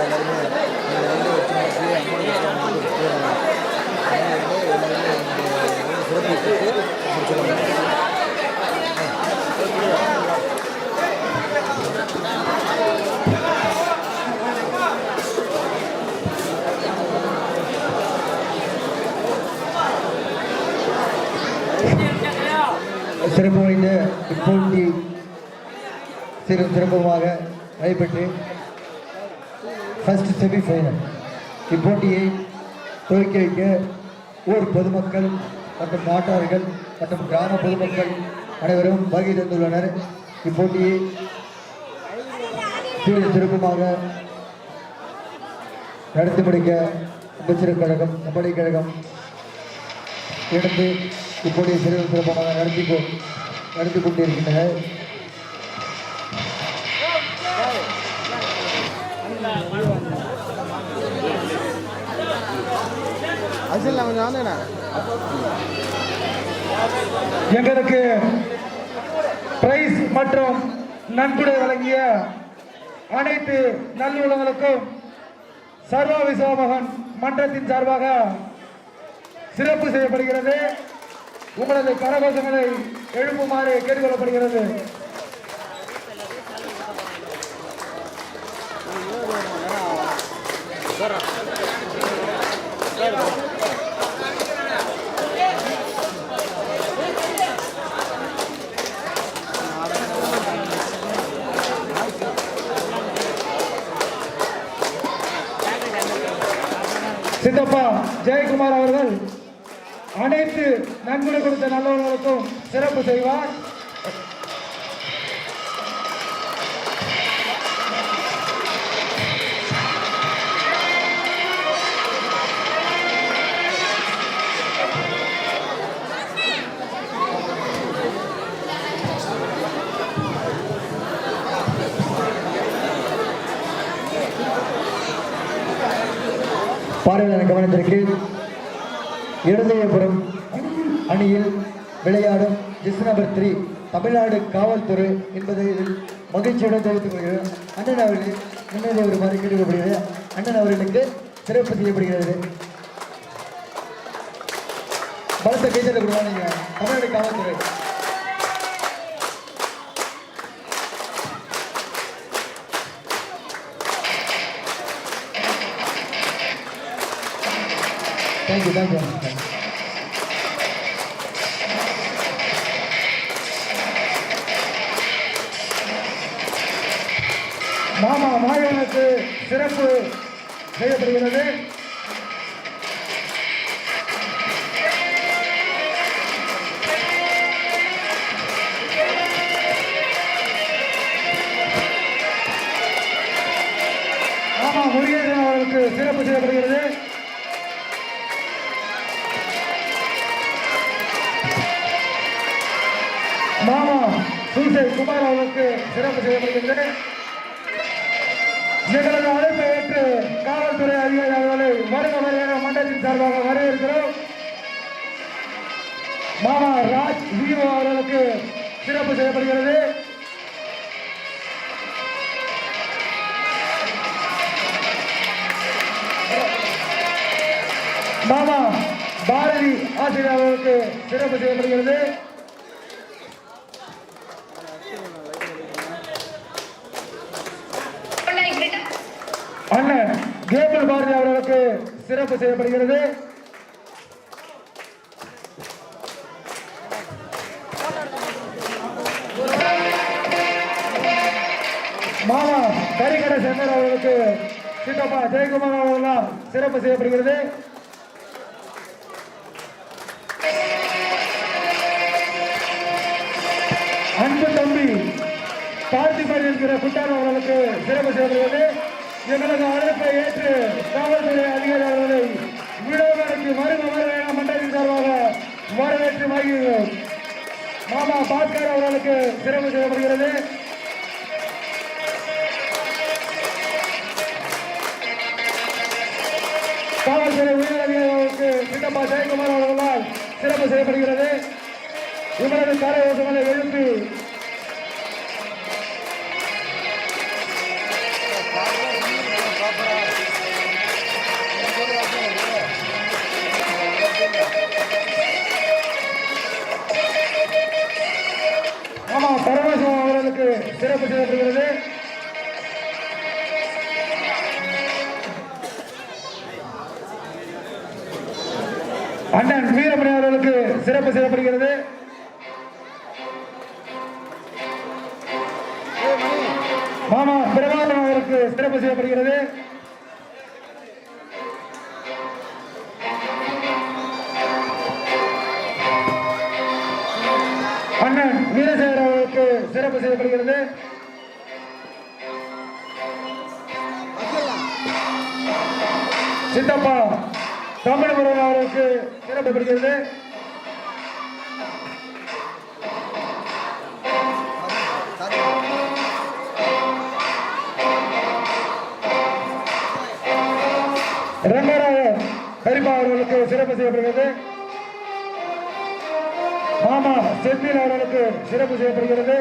இருக்கிற எல்லாருமே இந்த ரெண்டு வச்சு அம்மன் வந்து முடிச்சிடலாம் சிறப்பு வாய்ந்த இப்போட்டி சிறு சிறப்புமாக நடைபெற்று ஃபர்ஸ்ட் செமிஃபைனல் இப்போட்டியை துவக்கி வைக்க ஊர் பொதுமக்கள் மற்றும் நாட்டார்கள் மற்றும் கிராம பொதுமக்கள் அனைவரும் வருகை தந்துள்ளனர். இப்போட்டியை சீர சிறப்புமாக நடத்தி முடிக்க அமைச்சர் கழகம் கபடி கழகம் எடுத்து இப்போதைய சிறப்பு சிறப்பாக நடத்தி கொ- நடத்தி கொண்டிருக்கின்றனர் எங்களுக்கு பிரைஸ் மற்றும் நன்கொடை வழங்கிய அனைத்து நல்லுள்ளங்களுக்கும் சர்வ விசோமகன் மன்றத்தின் சார்பாக சிறப்பு செய்யப்படுகிறது. உங்களது கரகோஷங்களை எழுப்புமாறு கேட்டுக்கொள்ளப்படுகிறது. சித்தப்பா ஜெயக்குமார் அவர்கள் அனைத்து நன்கொடை கொடுத்த நல்லவர்களுக்கும் சிறப்பு செய்வார். பார்வையாளர் இருதயபுரம் அணியில் விளையாடும் ஜிஸ் நம்பர் த்ரீ தமிழ்நாடு காவல்துறை என்பதை இதில் மகிழ்ச்சியுடன் தெரிவித்துக் கொள்கிறேன். அண்ணன் அவர்கள் முன்னேறி வருமாறு கேட்டுக்கொள்ளப்படுகிறது அண்ணன் அவர்களுக்கு சிறப்பு செய்யப்படுகிறது. பலத்த கைத்தல கொடுவாங்க தமிழ்நாடு காவல்துறை. தேங்க்யூ தேங்க்யூ மாமா மாயவனுக்கு சிறப்பு செய்யப்படுகிறது. மாமா முருகேசன் அவர்களுக்கு சிறப்பு செய்யப்படுகிறது. சூசை குமார் அவருக்கு சிறப்பு செய்யப்படுகிறது எங்களது அழைப்பை ஏற்று காவல்துறை அதிகாரி அவர்களை வருக வருகிற மண்டலத்தின் சார்பாக வரவேற்கிறோம். மாமா ராஜ் விஓ அவர்களுக்கு சிறப்பு செய்யப்படுகிறது. மாமா பாரதி ஆசிரியர் அவர்களுக்கு சிறப்பு செய்யப்படுகிறது அண்ணன் கேபிள் பாரதி அவர்களுக்கு சிறப்பு செய்யப்படுகிறது. மாமா கரிகடை சென்னர் அவர்களுக்கு சித்தப்பா ஜெயக்குமார் அவர்களால் சிறப்பு செய்யப்படுகிறது. அன்பு தம்பி பார்த்திபன் என்கிற குட்டார் அவர்களுக்கு சிறப்பு செய்யப்படுகிறது. எங்களது அழைப்பை ஏற்று காவல்துறை அதிகாரி அவர்களை விடோவருக்கு மரும மருமையான மன்றத்தின் சார்பாக வரவேற்று மகிழ்கிறோம். மாமா பாஸ்கர் அவர்களுக்கு சிறப்பு செய்யப்படுகிறது. காவல்துறை உயர் அதிகாரிகளுக்கு சித்தப்பா ஜெயக்குமார் அவர்களால் சிறப்பு செய்யப்படுகிறது. இவரது கரை ஓசங்களை எழுப்பி ஆமா பரமசிவம் அவர்களுக்கு சிறப்பு செய்யப்படுகிறது. அண்ணன் வீரமணி அவர்களுக்கு சிறப்பு செய்யப்படுகிறது. மாமா பிரபாகரன் அவருக்கு சிறப்பு செய்யப்படுகிறது. சித்தப்பா தமிழ்முருகன் அவர்களுக்கு சிறப்பு ரங்கராய அவர்களுக்கு சிறப்பு செய்யப்படுகிறது. மாமா செந்தில் அவர்களுக்கு சிறப்பு செய்யப்படுகிறது.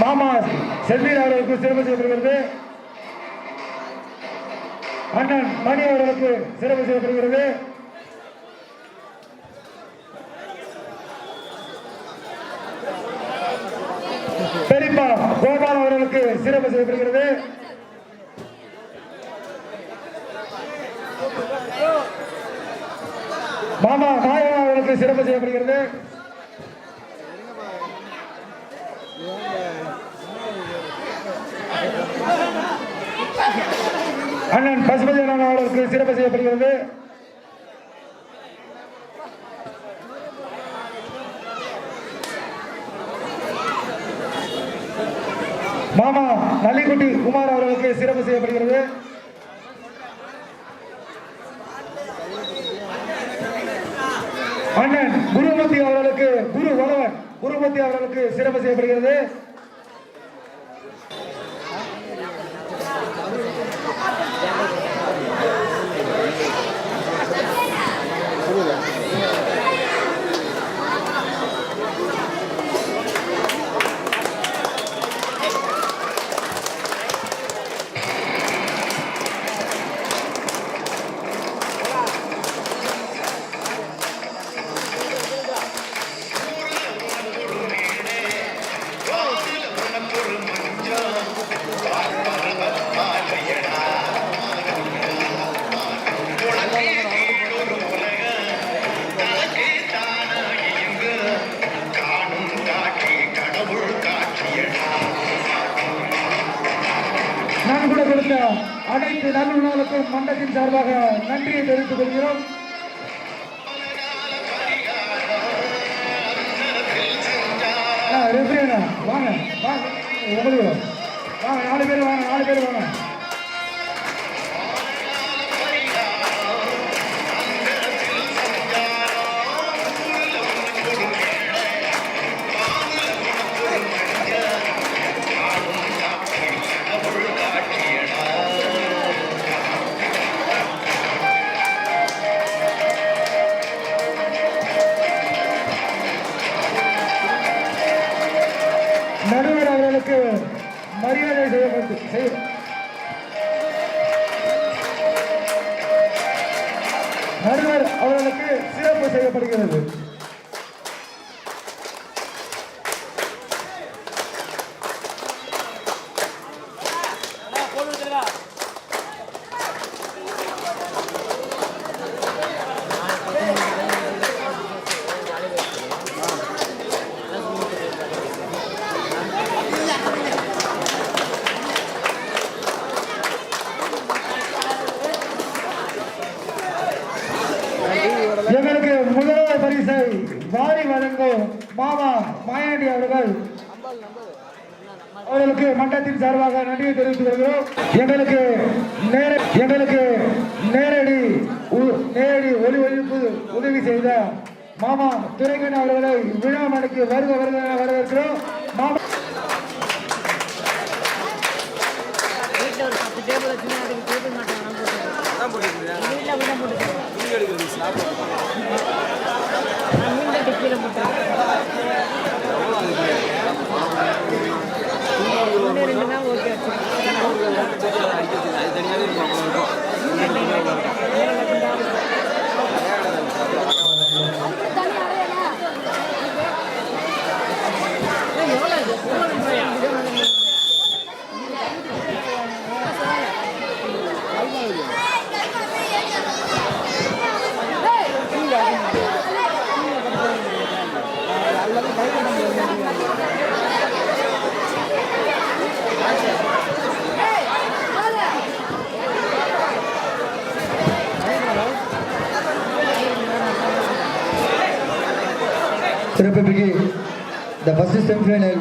மாமா செந்தில் அவர்களுக்கு சிறப்பு செய்யப்படுகிறது. அண்ணன் மணி அவர்களுக்கு சிறப்பு செய்யப்படுகிறது. பெரியப்பா கோபால் அவர்களுக்கு சிறப்பு செய்யப்படுகிறது. மாமா மாயா அவர்களுக்கு சிறப்பு செய்யப்படுகிறது. அண்ணன் பசுபதி அண்ணன் அவர்களுக்கு சிறப்பு செய்யப்படுகிறது. மாமா நல்லிக்குட்டி குமார் அவர்களுக்கு சிறப்பு செய்யப்படுகிறது. அண்ணன் குருமூர்த்தி அவர்களுக்கு குரு வளவன் குருமூர்த்தி அவர்களுக்கு சிறப்பு செய்யப்படுகிறது. நான் அனைத்து நல்லுணர்களுக்கும் மண்டத்தின் சார்பாக நன்றியை தெரிவித்துக் கொள்கிறோம். வாங்க வாங்க உங்களுக்கு வாங்க நாலு பேர் வாங்க நாலு பேர் வாங்க. மன்றத்தின் சார்பாக நன்றியை தெரிவித்துக் கொள்கிறோம். எங்களுக்கு நேர எங்களுக்கு நேரடி உ- நேரடி ஒளி ஒழிப்பு உதவி செய்த மாமா துரைக்கன் அவர்களை விழா மணிக்கு வருக வருக வரவேற்கிறோம். மாமா வீட்டில் ரெண்டு ரெண்டு தான் ஓகே வச்சுருக்கேன். சிறப்புமிகு இந்த ஃபர்ஸ்ட் செமிஃபைனல்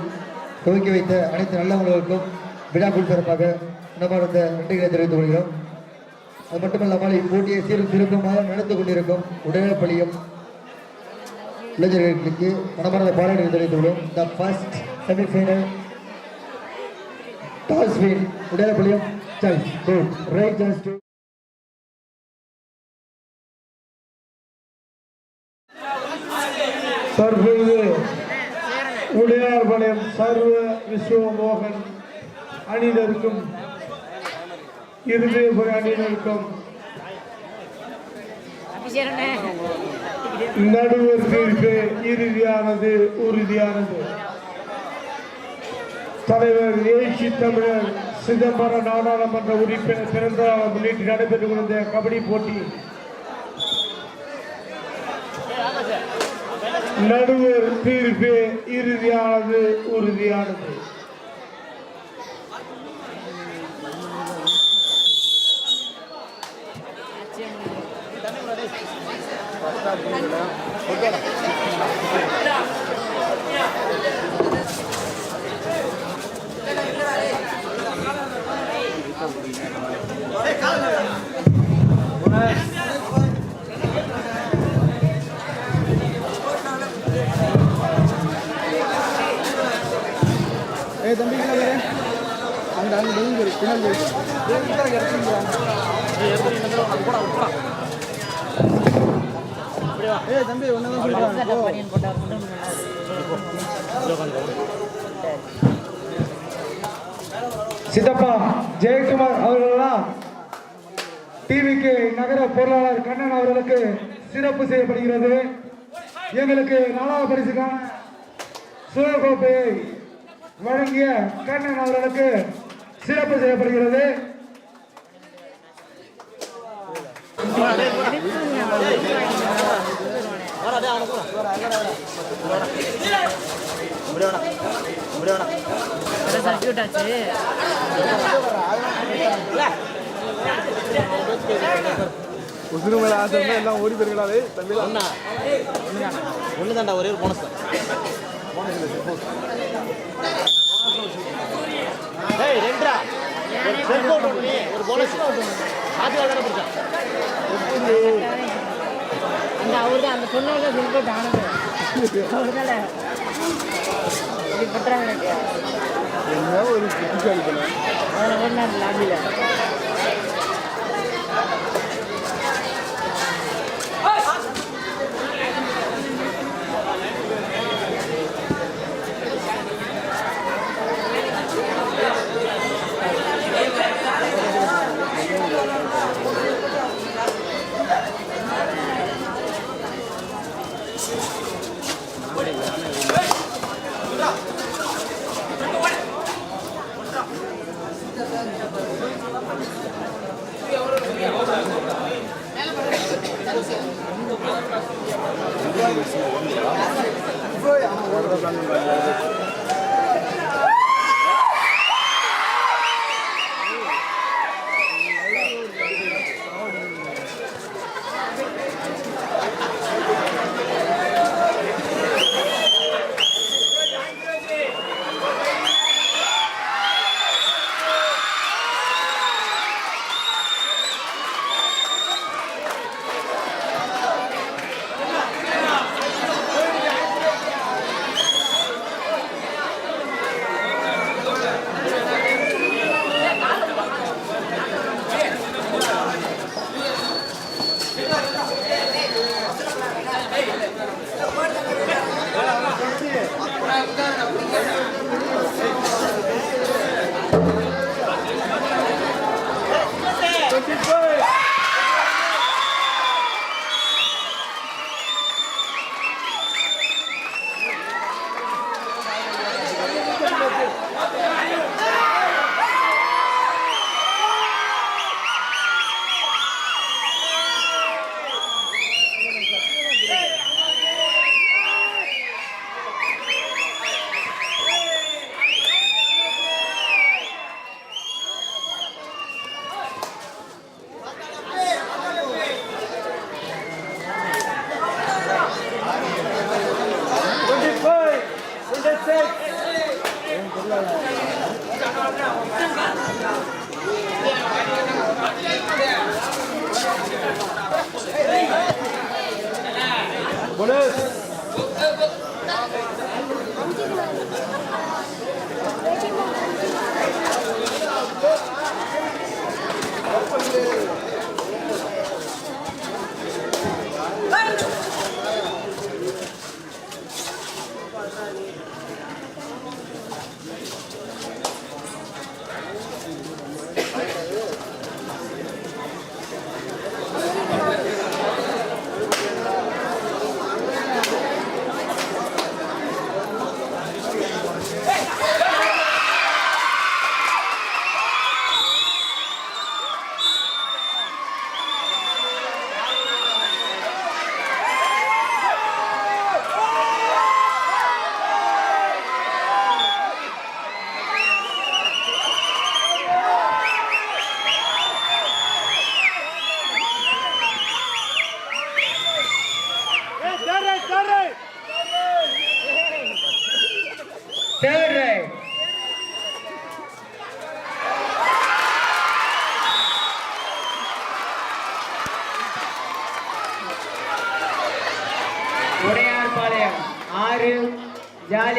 துவக்கி வைத்த அனைத்து நல்லவர்களுக்கும் விழாக்குள் சிறப்பாக மனமார்ந்த நன்றிகளை தெரிவித்துக் கொள்கிறோம். அது மட்டுமல்லாமல் இப்போட்டியை சீரும் சிறப்புமாக நடந்து கொண்டிருக்கும் உடனப்பள்ளியும் இளைஞர்களுக்கு மனமார்ந்த பாராட்டுகள் தெரிவித்துள்ளோம் கொள்வோம் the first semifinal toss win உடனப்பள்ளியும் right chance to தற்பொழுது உடையார்பாளையம் சர்வ விஸ்வமோகன் அணியினருக்கும் இருதயபுர அணியினருக்கும் நடுவர் தீர்ப்பு இறுதியானது உறுதியானது. தலைவர் ஏசி தமிழர் சிதம்பரம் நாடாளுமன்ற உறுப்பினர் பிறந்த நாளை முன்னிட்டு நடைபெற்று கொண்ட கபடி போட்டி. நடுவர் தீர்ப்பு இறுதியானது உறுதியானது. ஏ தம்பி அந்த அங்கே அங்கே டெலிவரி ஏ தம்பி ஒன்று தான் சித்தப்பா ஜெயக்குமார் அவர்களெல்லாம் டிவிக்கு நகர பொருளாளர் கண்ணன் அவர்களுக்கு சிறப்பு செய்யப்படுகிறது. எங்களுக்கு நாலாவது பரிசுக்கான சுழற்கோப்பையை வழங்கிய கண்ணன் அவர்களுக்கு சிறப்பு செய்யப்படுகிறது. உசுறு மேலே ஆசை எல்லாம் ஓடி போயிருக்கலாவே தம்பி ஒன்று தாண்டா ஒரே ஒரு போனஸ் தான் ஏய் ரெண்டா? ஒரு ஒரு போனஸ் ஆதி பிடிச்சான் அந்த அவர் தான் அந்த பொண்ணோட சிம்பிள் ஆனது. அவர் தானே இப்படி பண்ணுறாங்க எனக்கு என்ன ஒரு பண்ண ஓடினார் லாபியில். ఉదాహరణ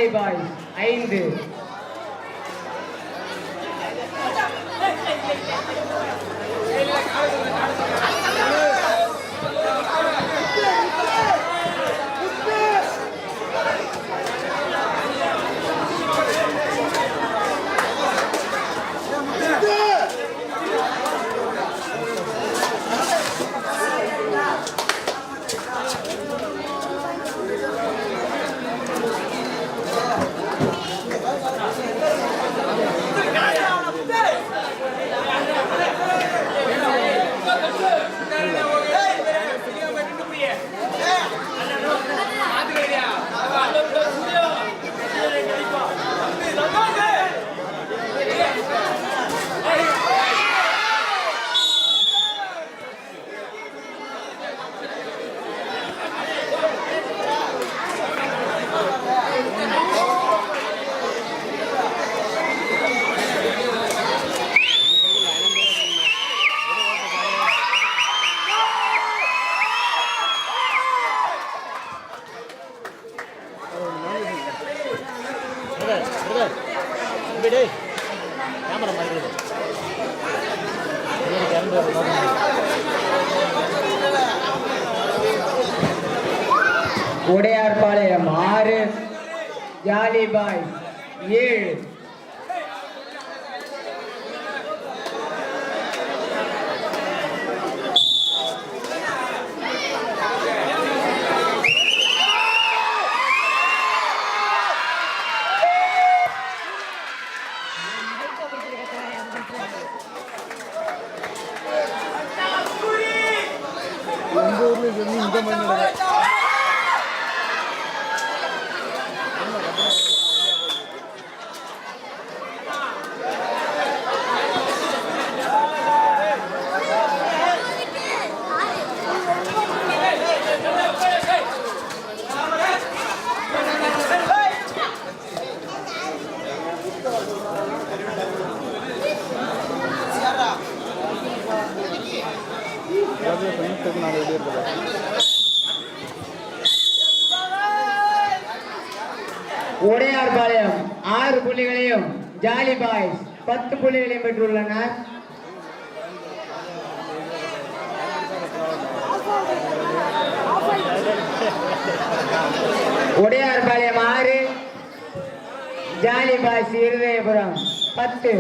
ஜாலி பாய் ஐந்து. அதாவது ஃப்ரெண்ட்ஸுக்கு நாங்கள் வெளியே இருக்கிறோம் உடையார்பாளையம் ஆறு புள்ளிகளையும் ஜாலி பாய்ஸ் பத்து புள்ளிகளையும் பெற்றுள்ளனர். உடையார்பாளையம் ஆறு ஜாலி பாய்ஸ் இருதயபுரம் பத்து.